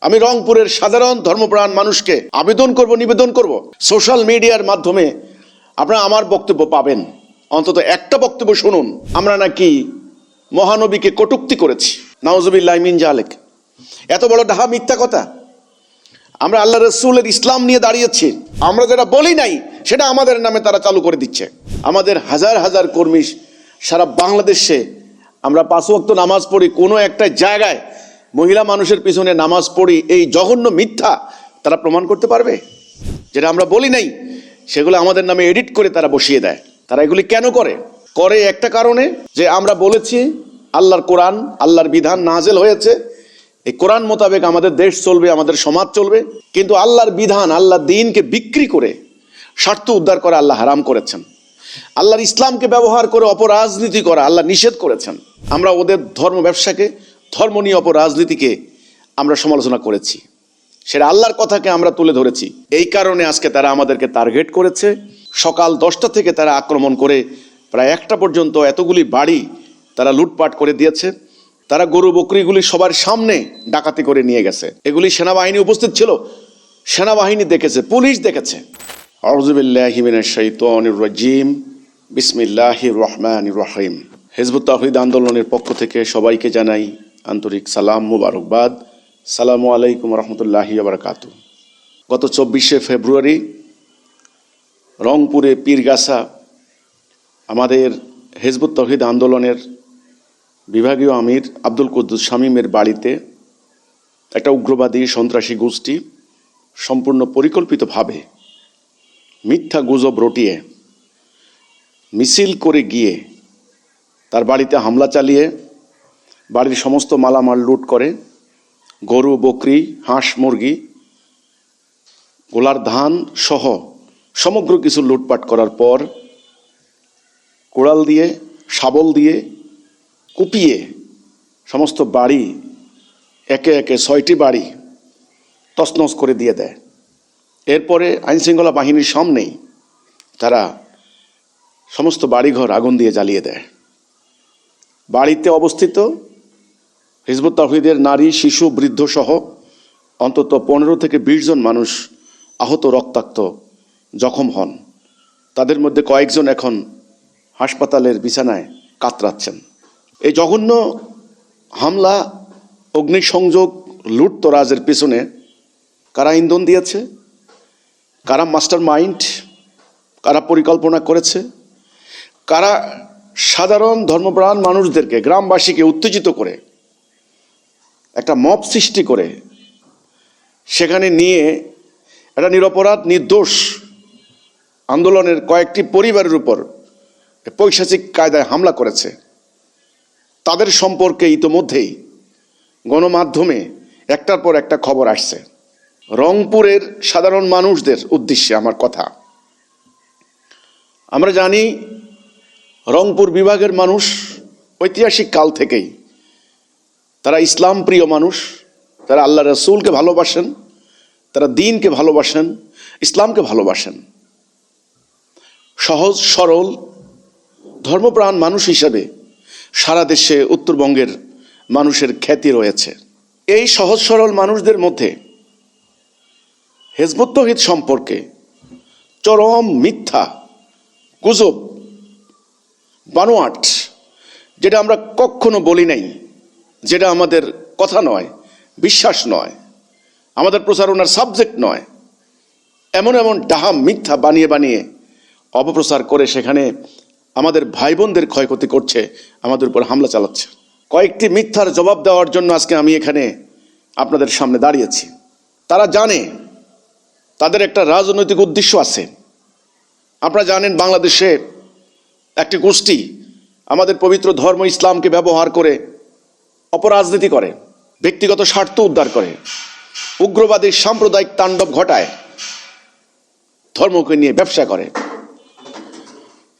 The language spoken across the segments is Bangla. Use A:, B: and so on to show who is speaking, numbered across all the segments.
A: আমি রংপুরের সাধারণ ধর্মপ্রাণ মানুষকে আবেদন করব, নিবেদন করব। সোশ্যাল মিডিয়ার মাধ্যমে আপনারা আমার বক্তব্য পাবেন। অন্তত একটা বক্তব্য শুনুন। আমরা নাকি মহানবীকে কটুক্তি করেছি। নওয়াজবিল্লাহ মিন জালেক। এত বড় ডাহা মিথ্যা কথা। আমরা আল্লাহ রসুলের ইসলাম নিয়ে দাঁড়িয়েছি। আমরা যেটা বলি নাই, সেটা আমাদের নামে তারা চালু করে দিচ্ছে। আমাদের হাজার হাজার কর্মী সারা বাংলাদেশে আমরা পাঁচ নামাজ পড়ি কোনো একটা জায়গায় মহিলা মানুষের পিছনে নামাজ পড়ি, এই জঘন্য মিথ্যা তারা প্রমাণ করতে পারবে? যেটা আমরা বলি নাই, সেগুলো আমাদের নামে এডিট করে তারা বসিয়ে দেয়। তারা এগুলি কেন করে? করে একটা কারণে যে আমরা বলেছি, আল্লাহর কোরআন, আল্লাহর বিধান নাজেল হয়েছে। এই কোরআন মোতাবেক আমাদের দেশ চলবে, আমাদের সমাজ চলবে। কিন্তু আল্লাহর বিধান আল্লাহ দিনকে বিক্রি করে স্বার্থ উদ্ধার করা আল্লাহ হারাম করেছেন। আল্লাহর ইসলামকে ব্যবহার করে অপরাজনীতি করা আল্লাহ নিষেধ করেছেন। আমরা ওদের ধর্ম ব্যবসাকে ধর্ম নিয়ে অপরাজনীতিকে আমরা সমালোচনা করেছি। সেটা আল্লাহর কথাকে আমরা তুলে ধরেছি। এই কারণে আজকে তারা আমাদেরকে টার্গেট করেছে। সকাল দশটা থেকে তারা আক্রমণ করে প্রায় একটা পর্যন্ত এতগুলি বাড়ি তারা লুটপাট করে দিয়েছে। তারা গরু বকরিগুলি সবার সামনে ডাকাতি করে নিয়ে গেছে। এগুলি সেনাবাহিনী উপস্থিত ছিল। সেনাবাহিনী দেখেছে, পুলিশ দেখেছে। রাজিম। বিসমিল্লাহ রহমান রহিম। হেজবুত তাহিদ আন্দোলনের পক্ষ থেকে সবাইকে জানাই আন্তরিক সালাম মুবারকবাদ। সালামু আলাইকুম রহমতুল্লাহি বারকাত গত চব্বিশে ফেব্রুয়ারি রংপুরে পীরগাছা আমাদের হেজবুত তহিদ আন্দোলনের বিভাগীয় আমির আব্দুল কুদ্দুস শামীমের বাড়িতে একটা উগ্রবাদী সন্ত্রাসী গোষ্ঠী সম্পূর্ণ পরিকল্পিতভাবে মিথ্যা গুজব রটিয়ে মিছিল করে গিয়ে তার বাড়িতে হামলা চালিয়ে বাড়ির সমস্ত মালামাল লুট করে, গরু, বকরি, হাঁস, মুরগি, গোলার ধান সহ সমগ্র কিছু লুটপাট করার পর কোড়াল দিয়ে, শাবল দিয়ে কুপিয়ে সমস্ত বাড়ি একে একে ছয়টি বাড়ি তছনছ করে দিয়ে দেয়। এরপরে আইনশৃঙ্খলা বাহিনীর সামনেই তারা সমস্ত বাড়িঘর আগুন দিয়ে জ্বালিয়ে দেয়। বাড়িতে অবস্থিত হিজবুত তাহিদের নারী, শিশু, বৃদ্ধ সহ অন্তত পনেরো থেকে বিশ জন মানুষ আহত রক্তাক্ত জখম হন। তাদের মধ্যে কয়েকজন এখন হাসপাতালের বিছানায় কাতরাচ্ছেন। এই জঘন্য হামলা, অগ্নিসংযোগ, লুটতরাজের পেছনে কারা ইন্ধন দিয়েছে? কারা মাস্টার মাইন্ড কারা পরিকল্পনা করেছে? কারা সাধারণ ধর্মপ্রাণ মানুষদেরকে, গ্রামবাসীকে উত্তেজিত করে একটা মপ সৃষ্টি করে, সেখানে নিয়ে একটা নিরপরাধ, নির্দোষ আন্দোলনের কয়েকটি পরিবারের উপর পৈশাচিক কায়দায় হামলা করেছে। তাদের সম্পর্কে ইতোমধ্যেই গণমাধ্যমে একটার পর একটা খবর আসছে। রংপুরের সাধারণ মানুষদের উদ্দেশ্যে আমার কথা। আমরা জানি রংপুর বিভাগের মানুষ ঐতিহাসিক কাল থেকেই তারা ইসলাম প্রিয় মানুষ, তারা আল্লাহ রসুলকে ভালোবাসেন, তারা দিনকে ভালোবাসেন, ইসলামকে ভালোবাসেন। সহজ, সরল, ধর্মপ্রাণ মানুষ হিসাবে সারা দেশে উত্তরবঙ্গের মানুষের খ্যাতি রয়েছে। এই সহজ, সরল মানুষদের মধ্যে হেজবুত তহিদ সম্পর্কে চরম মিথ্যা গুজব, বানোয়াট, যেটা আমরা কখনো বলি নাই। যেটা আমাদের কথা নয়, বিশ্বাস নয়, আমাদের প্রচারণার সাবজেক্ট নয়, এমন এমন ডাহা মিথ্যা বানিয়ে বানিয়ে অপপ্রচার করে সেখানে আমাদের ভাই বোনদের ক্ষয়ক্ষতি করছে, আমাদের উপর হামলা চালাচ্ছে। কয়েকটি মিথ্যার জবাব দেওয়ার জন্য আজকে আমি এখানে আপনাদের সামনে দাঁড়িয়েছি। তারা জানে, তাদের একটা রাজনৈতিক উদ্দেশ্য আছে। আপনারা জানেন বাংলাদেশে একটি গোষ্ঠী আমাদের পবিত্র ধর্ম ইসলামকে ব্যবহার করে অপরাজনীতি করে, ব্যক্তিগত স্বার্থ উদ্ধার করে, উগ্রবাদী সাম্প্রদায়িক তাণ্ডব ঘটায়, ধর্মকে নিয়ে ব্যবসা করে।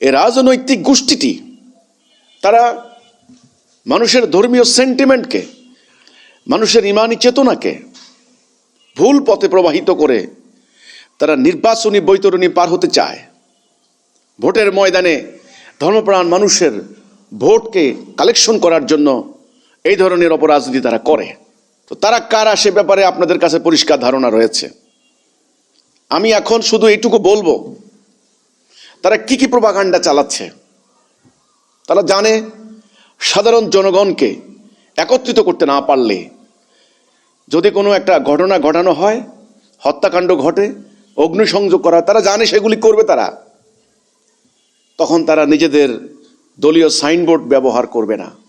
A: এ রাজনৈতিক গোষ্ঠীটি, তারা মানুষের ধর্মীয় সেন্টিমেন্টকে মানুষের ইমানি চেতনাকে ভুল পথে প্রবাহিত করে তারা নির্বাচনী বৈতরণী পার হতে চায়। ভোটের ময়দানে ধর্মপ্রাণ মানুষের ভোটকে কালেকশন করার জন্য এই ধরনের অপরাজনীতি তারা করে। তো তারা কারা সে ব্যাপারে আপনাদের কাছে পরিষ্কার ধারণা রয়েছে? আমি এখন শুধু এইটুকু বলব, তারা কি কি প্রভাকাণ্ডা চালাচ্ছে? তারা জানে সাধারণ জনগণকে একত্রিত করতে না পারলে যদি কোনো একটা ঘটনা ঘটানো হয়, হত্যাকাণ্ড ঘটে, অগ্নিসংযোগ করা তারা জানে সেগুলি করবে তারা। তখন তারা নিজেদের দলীয় সাইনবোর্ড ব্যবহার করবে না।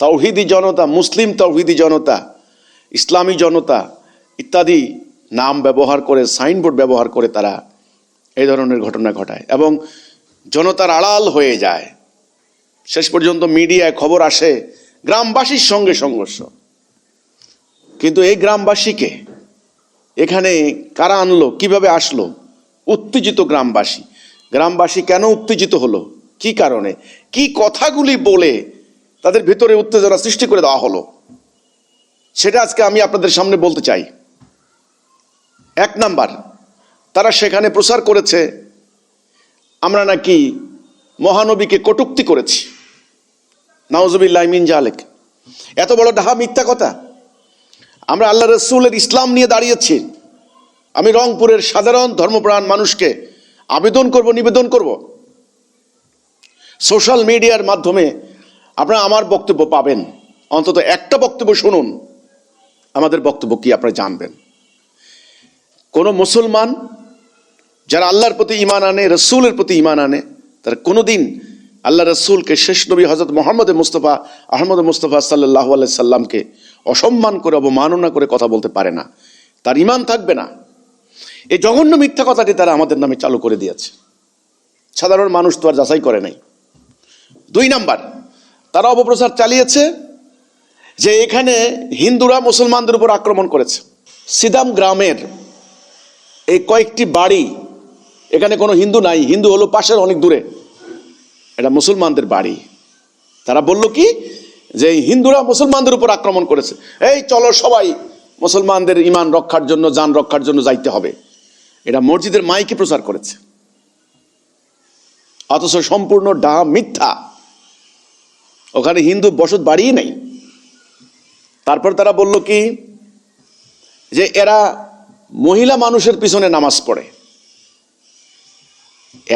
A: তৌহিদি জনতা, মুসলিম তৌহিদি জনতা, ইসলামী জনতা ইত্যাদি নাম ব্যবহার করে, সাইনবোর্ড ব্যবহার করে তারা এই ধরনের ঘটনা ঘটায় এবং জনতার আড়াল হয়ে যায়। শেষ পর্যন্ত মিডিয়ায় খবর আসে গ্রামবাসীর সঙ্গে সংঘর্ষ। কিন্তু এই গ্রামবাসীকে এখানে কারা আনলো, কীভাবে আসলো? উত্তেজিত গ্রামবাসী। গ্রামবাসী কেন উত্তেজিত হলো? কি কারণে? কি কথাগুলি বলে তাদের ভিতরে উত্তেজনা সৃষ্টি করে দেওয়া হলো। সেটা আজকে আমি আপনাদের সামনে বলতে চাই। এক নাম্বার, তারা সেখানে প্রচার করেছে, আমরা নাকি মহানবীকে কটুক্তি করেছি। নাওজবিল্লাহ মিন জালেক এত বড় ডাহা মিথ্যা কথা। আমরা আল্লাহ রসুলের ইসলাম নিয়ে দাঁড়িয়েছি। আমি রংপুরের সাধারণ ধর্মপ্রাণ মানুষকে আবেদন করব, নিবেদন করব। সোশ্যাল মিডিয়ার মাধ্যমে আপনারা আমার বক্তব্য পাবেন। অন্তত একটা বক্তব্য শুনুন। আমাদের বক্তব্য কি আপনারা জানবেন? কোনো মুসলমান যারা আল্লাহর প্রতি ইমান আনে, রসুলের প্রতি ইমান আনে, তারা কোনোদিন আল্লাহ রসুলকে শেষ নবী হজরত মোহাম্মদ মুস্তফা, আহমদ মুস্তফা সাল্লাহ সাল্লামকে অসম্মান করে, অবমাননা করে কথা বলতে পারে না। তার ইমান থাকবে না। এই জঘন্য মিথ্যা কথাটি তারা আমাদের নামে চালু করে দিয়েছে। সাধারণ মানুষ তো আর যাচাই করে নাই। দুই নাম্বার তারা অপপ্রচার চালিয়েছে যে এখানে হিন্দুরা মুসলমানদের উপর আক্রমণ করেছে। সিদাম গ্রামের এই কয়েকটি বাড়ি, এখানে কোনো হিন্দু নাই, হিন্দু হলো পাশের অনেক দূরে। এটা মুসলমানদের বাড়ি। তারা বলল কি? যে হিন্দুরা মুসলমানদের উপর আক্রমণ করেছে। এই চলো সবাই, মুসলমানদের ইমান রক্ষার জন্য যান রক্ষার জন্য যাইতে হবে। এটা মসজিদের মাইকে প্রচার করেছে। অথচ সম্পূর্ণ ডা মিথ্যা। ওখানে হিন্দু বসত বাড়িই নেই। তারপর তারা বলল কি, যে এরা মহিলা মানুষের পিছনে নামাজ পড়ে।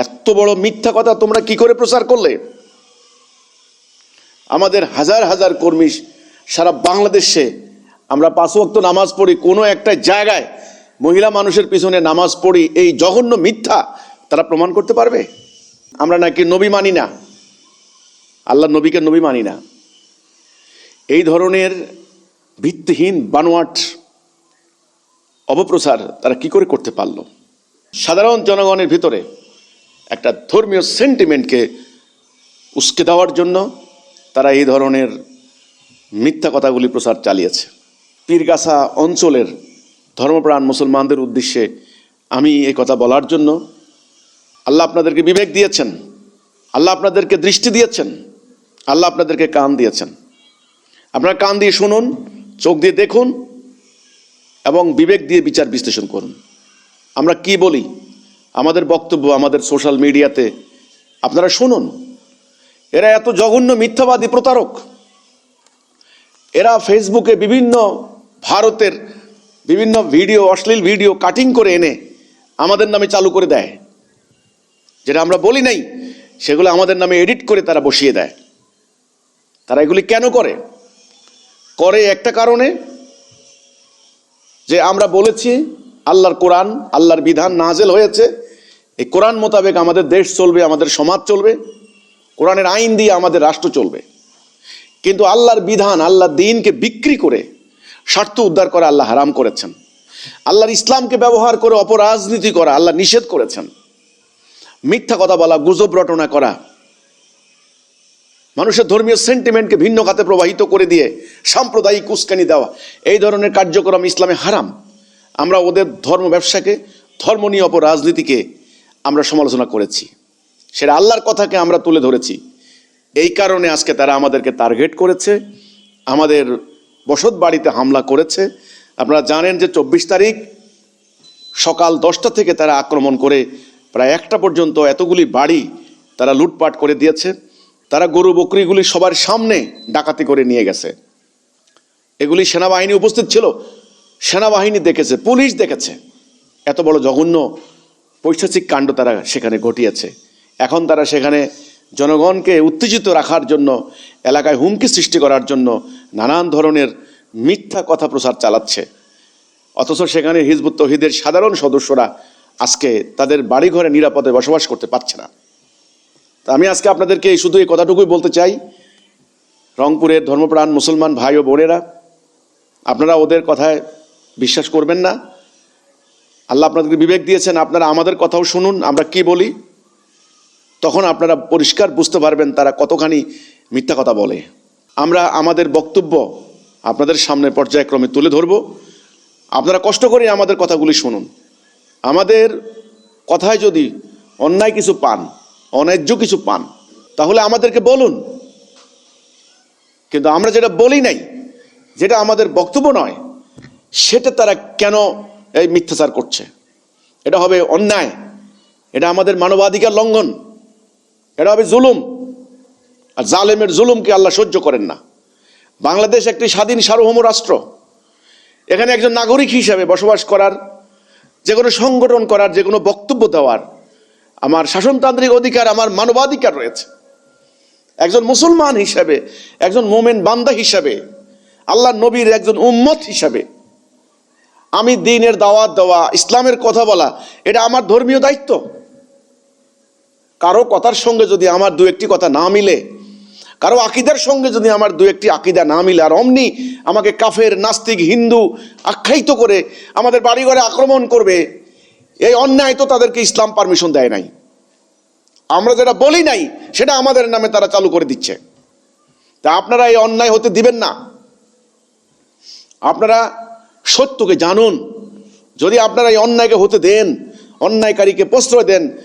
A: এত বড় মিথ্যা কথা তোমরা কি করে প্রচার করলে? আমাদের হাজার হাজার কর্মী সারা বাংলাদেশে আমরা পাঁচ ওয়াক্ত নামাজ পড়ি, কোনো একটা জায়গায় মহিলা মানুষের পিছনে নামাজ পড়ি, এই জঘন্য মিথ্যা তারা প্রমাণ করতে পারবে? আমরা নাকি নবী মানি না। আল্লাহ নবীকে নবী মানি না। এই ধরনের ভিত্তিহীন বানোয়াট অপপ্রচার তারা কি করে করতে পারল? সাধারণ জনগণের ভিতরে একটা ধর্মীয় সেন্টিমেন্টকে উস্কে দেওয়ার জন্য তারা এই ধরনের মিথ্যা কথাগুলি প্রচার চালিয়েছে। পীরগাছা অঞ্চলের ধর্মপ্রাণ মুসলমানদের উদ্দেশ্যে আমি এই কথা বলার জন্য আল্লাহ আপনাদেরকে বিবেক দিয়েছেন। আল্লাহ আপনাদেরকে দৃষ্টি দিয়েছেন। আল্লাহ আপনাদেরকে কান দিয়েছেন। আপনারা কান দিয়ে শুনুন, চোখ দিয়ে দেখুন এবং বিবেক দিয়ে বিচার বিশ্লেষণ করুন। আমরা কি বলি? আমাদের বক্তব্য আমাদের সোশ্যাল মিডিয়াতে আপনারা শুনুন। এরা এত জঘন্য মিথ্যাবাদী প্রতারক। এরা ফেসবুকে বিভিন্ন, ভারতের বিভিন্ন ভিডিও, অশ্লীল ভিডিও কাটিং করে এনে আমাদের নামে চালু করে দেয়। যেটা আমরা বলি নাই, সেগুলো আমাদের নামে এডিট করে তারা বসিয়ে দেয়। তারা এগুলি কেন করে? করে একটা কারণে যে আমরা বলেছি আল্লাহর কোরআন, আল্লাহর বিধান নাজেল হয়েছে। এই কোরআন মোতাবেক আমাদের দেশ চলবে, আমাদের সমাজ চলবে। কোরআনের আইন দিয়ে আমাদের রাষ্ট্র চলবে। কিন্তু আল্লাহর বিধান, আল্লাহর দিনকে বিক্রি করে স্বার্থ উদ্ধার করা আল্লাহ হারাম করেছেন। আল্লাহর ইসলামকে ব্যবহার করে অপরাজনীতি করা আল্লাহ নিষেধ করেছেন। মিথ্যা কথা বলা, গুজব রটনা করা মানুষের ধর্মীয় সেন্টিমেন্টকে ভিন্ন খাতে প্রবাহিত করে দিয়ে সাম্প্রদায়িক উস্কানি দেওয়া, এই ধরনের কার্যক্রম ইসলামে হারাম। আমরা ওদের ধর্ম ব্যবসাকে ধর্ম নিয়ে অপরাজনীতিকে আমরা সমালোচনা করেছি। সেটা আল্লাহর কথাকে আমরা তুলে ধরেছি। এই কারণে আজকে তারা আমাদেরকে টার্গেট করেছে, আমাদের বসত বাড়িতে হামলা করেছে। আপনারা জানেন যে চব্বিশ তারিখ সকাল দশটা থেকে তারা আক্রমণ করে প্রায় একটা পর্যন্ত এতগুলি বাড়ি তারা লুটপাট করে দিয়েছে। তারা গরু বকরিগুলি সবার সামনে ডাকাতি করে নিয়ে গেছে। এগুলি সেনাবাহিনী উপস্থিত ছিল। সেনাবাহিনী দেখেছে, পুলিশ দেখেছে। এত বড় জঘন্য পৈশাচিক কাণ্ড তারা সেখানে ঘটিয়েছে। এখন তারা সেখানে জনগণকে উত্তেজিত রাখার জন্য, এলাকায় হুমকি সৃষ্টি করার জন্য নানান ধরনের মিথ্যা কথা প্রচার চালাচ্ছে। অথচ সেখানে হিজবুত তহিদের সাধারণ সদস্যরা আজকে তাদের বাড়িঘরে নিরাপদে বসবাস করতে পারছে না। আমি আজকে আপনাদেরকে শুধু এই কথাটুকুই বলতে চাই। রংপুরের ধর্মপ্রাণ মুসলমান ভাই ও বোনেরা, আপনারা ওদের কথায় বিশ্বাস করবেন না। আল্লাহ আপনাদেরকে বিবেক দিয়েছেন, আপনারা আমাদের কথাও শুনুন, আমরা কি বলি? তখন আপনারা পরিষ্কার বুঝতে পারবেন তারা কতখানি মিথ্যা কথা বলে। আমরা আমাদের বক্তব্য আপনাদের সামনে পর্যায়ক্রমে তুলে ধরব। আপনারা কষ্ট করে আমাদের কথাগুলি শুনুন। আমাদের কথায় যদি অন্যায় কিছু পান অন্যায্য কিছু পান, তাহলে আমাদেরকে বলুন। কিন্তু আমরা যেটা বলি নাই, যেটা আমাদের বক্তব্য নয়, সেটা তারা কেন এই মিথ্যাচার করছে? এটা হবে অন্যায়, এটা আমাদের মানবাধিকার লঙ্ঘন, এটা হবে জুলুম, আর জালেমের জুলুমকে আল্লাহ সহ্য করেন না। বাংলাদেশ একটি স্বাধীন সার্বভৌম রাষ্ট্র, এখানে একজন নাগরিক হিসাবে বসবাস করার, যে কোনো সংগঠন করার, যে কোনো বক্তব্য দেওয়ার আমার শাসনতান্ত্রিক অধিকার, আমার মানবাধিকার রয়েছে। একজন মুসলমান হিসাবে, একজন মোমেন বান্দা হিসাবে আল্লাহ নবীর একজন উম্মত হিসাবে, আমি দিনের দাওয়াত দেওয়া, ইসলামের কথা বলা, এটা আমার ধর্মীয় দায়িত্ব। কারও কথার সঙ্গে যদি আমার দু একটি কথা না মিলে, কারও আকিদার সঙ্গে যদি আমার দু একটি আকিদা না মিলে, আর অমনি আমাকে কাফের, নাস্তিক, হিন্দু আখ্যায়িত করে আমাদের বাড়িঘরে আক্রমণ করবে এই অন্যায় তো তাদেরকে ইসলাম পারমিশন দেয় নাই। আমরা যেটা বলি নাই, সেটা আমাদের নামে তারা চালু করে দিচ্ছে। তা আপনারা এই অন্যায় হতে দিবেন না। আপনারা সত্যকে জানুন। যদি আপনারা এই অন্যায়কে হতে দেন, অন্যায়কারীকে প্রশ্রয় দেন,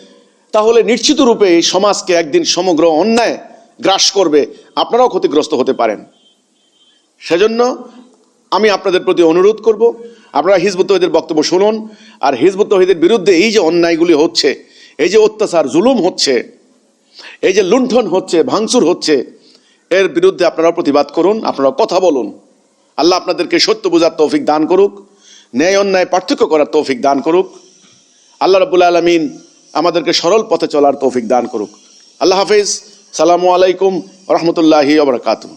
A: তাহলে নিশ্চিত রূপে এই সমাজকে একদিন সমগ্র অন্যায় গ্রাস করবে। আপনারাও ক্ষতিগ্রস্ত হতে পারেন। সেজন্য আমি আপনাদের প্রতি অনুরোধ করব, আপনারা হিজবুত তহিদের বক্তব্য শুনুন। আর হিজবুত তহিদের বিরুদ্ধে এই যে অন্যায়গুলি হচ্ছে, এই যে অত্যাচার, জুলুম হচ্ছে, এই যে লুণ্ঠন হচ্ছে, ভাঙচুর হচ্ছে, এর বিরুদ্ধে আপনারা প্রতিবাদ করুন আপনারা কথা বলুন। আল্লাহ আপনাদেরকে সত্য বোঝার তৌফিক দান করুক, ন্যায় অন্যায় পার্থক্য করার তৌফিক দান করুক। আল্লাহ রবুল আলমিন আমাদেরকে সরল পথে চলার তৌফিক দান করুক। আল্লাহ হাফিজ, সালামু আলাইকুম রহমতুল্লাহি ওবরাকাতুহ